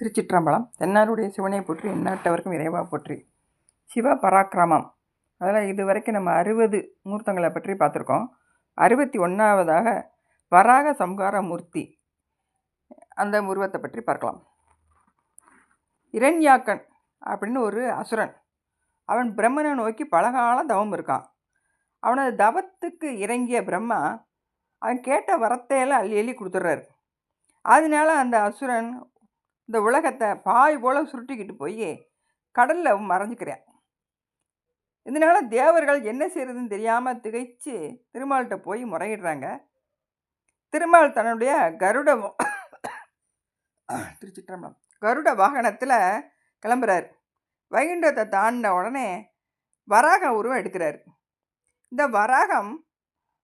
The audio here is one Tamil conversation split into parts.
திருச்சிற்றம்பலம். தென்னாருடைய சிவனை போற்றி எந்நாட்டவருக்கும் இறைவா போற்றி. சிவ பராக்கிரமம். அதில் இது வரைக்கும் நம்ம அறுபது மூர்த்தங்களை பற்றி பார்த்துருக்கோம். அறுபத்தி ஒன்றாவதாக வராக சம்ஹார மூர்த்தி. அந்த உருவத்தை பற்றி பார்க்கலாம். இரண்யாக்கன் அப்படின்னு ஒரு அசுரன். அவன் பிரம்மனை நோக்கி பலகாலம் தவம் இருக்கான். அவனது தவத்துக்கு இறங்கிய பிரம்மா அவன் கேட்ட வரத்தையெல்லாம் அள்ளி அள்ளி கொடுத்துட்றாரு. அதனால அந்த அசுரன் இந்த உலகத்தை பாய் போல் சுருட்டிக்கிட்டு போய் கடலில் மறைஞ்சிக்கிறேன் இதனால தேவர்கள் என்ன செய்கிறதுன்னு தெரியாமல் திகைச்சு திருமால்கிட்ட போய் முறையிடுறாங்க. திருமால் தன்னுடைய கருட வா- திருச்சிற்றம்பலம். கருட வாகனத்தில் கிளம்புறாரு. வைகுண்டத்தை தாண்டின உடனே வராக உருவம் எடுக்கிறாரு. இந்த வராகம்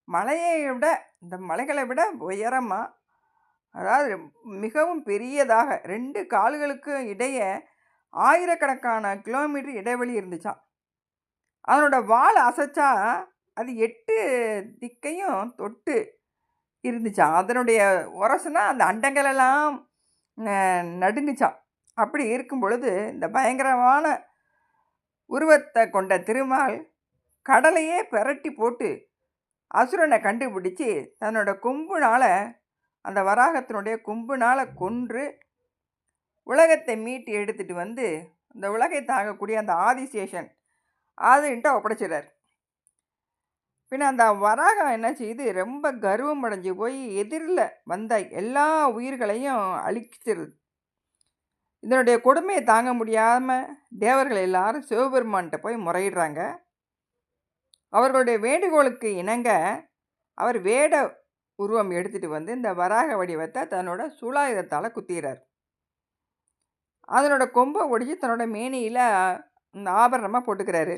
மலையை விட இந்த மலைகளை விட உயரமாக அதாவது மிகவும் பெரியதாக ரெண்டு கால்களுக்கு இடையே ஆயிரக்கணக்கான கிலோமீட்டர் இடைவெளி இருந்துச்சாம். அதனோட வால் அசைச்சா அது எட்டு திக்கையும் தொட்டு இருந்துச்சான் அதனுடைய உரசுனா அந்த அண்டங்களெல்லாம் நடுங்குச்சான் நடுங்குச்சாம். அப்படி இருக்கும் பொழுது இந்த பயங்கரமான உருவத்தை கொண்ட திருமால் கடலையே பிரட்டி போட்டு அசுரனை கண்டுபிடிச்சி தன்னோட கொம்புனால் அந்த வராகத்தினுடைய கொம்புனால் கொன்று உலகத்தை மீட்டு எடுத்துட்டு வந்து இந்த உலகை தாங்கக்கூடிய அந்த ஆதிசேஷன் ஆதின்ட்டு ஒப்படைச்சிடார் பின்ன அந்த வராகம் என்ன செய்யுது ரொம்ப கர்வம் அடைஞ்சு போய் எதிரில் வந்த எல்லா உயிர்களையும் அழிச்சிருது. இதனுடைய கொடுமையை தாங்க முடியாமல் தேவர்கள் எல்லாரும் சிவபெருமான்கிட்ட போய் முறையிடுறாங்க. அவர்களுடைய வேண்டுகோளுக்கு இணங்க அவர் வேட உருவம் எடுத்துட்டு வந்து இந்த வராக வடிவத்தை தன்னோட சூலாயுதத்தால் குத்திடுறார் அதனோட கொம்பை ஒடிச்சு தன்னோட மேனியில் இந்த ஆபரணமாக போட்டுக்கிறாரு.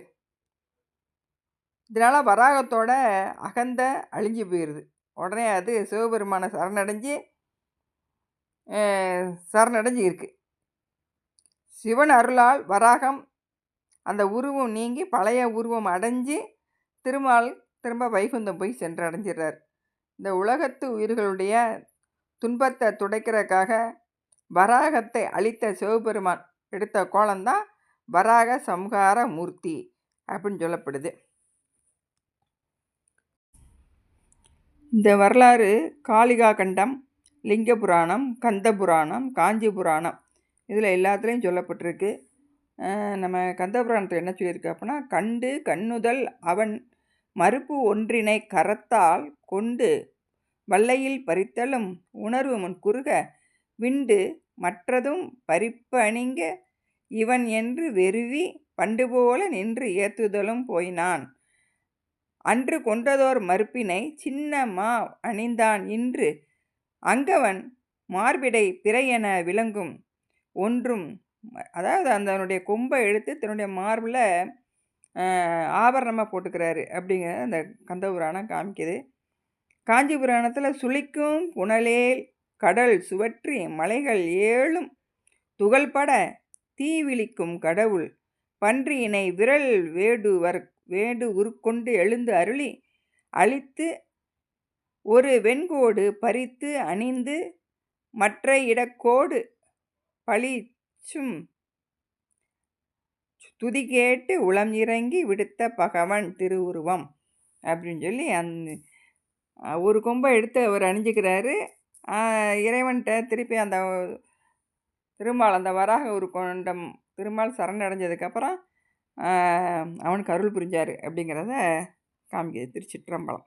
இதனால் வராகத்தோட அகந்த அழிஞ்சு போயிடுது உடனே அது சிவபெருமானை சரணடைஞ்சு சரணடைஞ்சு இருக்கு. சிவன் அருளால் வராகம் அந்த உருவம் நீங்கி பழைய உருவம் அடைஞ்சு திருமால் திரும்ப வைகுந்தம் போய் சென்று அடைஞ்சிடுறார் இந்த உலகத்து உயிர்களுடைய துன்பத்தை துடைக்கிறதுக்காக வராகத்தை அழித்த சிவபெருமான் எடுத்த கோலம்தான் வராக சம்ஹார மூர்த்தி அப்படின்னு சொல்லப்படுது. இந்த வரலாறு காளிகா கண்டம் லிங்க புராணம் கந்த புராணம் காஞ்சி புராணம் இதில் எல்லாத்துலேயும் சொல்லப்பட்டிருக்கு. நம்ம கந்த புராணத்தில் என்ன சொல்லியிருக்கு அப்படின்னா கண்டு கண்ணுதல் அவன் மறுப்பு ஒன்றினை கரத்தால் கொண்டு வல்லையில் பறித்தலும் உணர்வு முன் குறுக விண்டு மற்றதும் பறிப்பு அணிங்க இவன் என்று வெறுவி பண்டு போல நின்று ஏத்துதலும் போயினான். அன்று கொண்டதோர் மறுப்பினை சின்னமா அணிந்தான் இன்று அங்கவன் மார்பிடை பிறையென விளங்கும். ஒன்றும் அதாவது அதனுடைய கொம்பை எடுத்து தன்னுடைய மார்பில் ஆபரணமாக போட்டுக்கிறாரு அப்படிங்கிறத அந்த கந்தபுராணம் காமிக்குது. காஞ்சி புராணத்தில் சுளிக்கும் புனலேல் கடல் சுவற்றி மலைகள் ஏழும் துகள்பட தீ விழிக்கும் கடவுள் பன்றியினை விரல் வேடுவர் வேடு உருக்கொண்டு எழுந்து அருளி அழித்து ஒரு வெண்கோடு பறித்து அணிந்து மற்ற இடக்கோடு பளிச்சும் துதி கேட்டு உளம் இறங்கி விடுத்த பகவன் திருவுருவம் அப்படின்னு சொல்லி அந்த ஒரு கொம்பை எடுத்து அவர் அணிஞ்சுக்கிறாரு. இறைவன்கிட்ட திருப்பி அந்த திருமால் அந்த வராக ஒரு கொண்டம் திருமால் சரணடைஞ்சதுக்கப்புறம் அவனுக்கு அருள் புரிஞ்சார் அப்படிங்கிறத காமிக்குது திருச்சிற்றம்பலம்.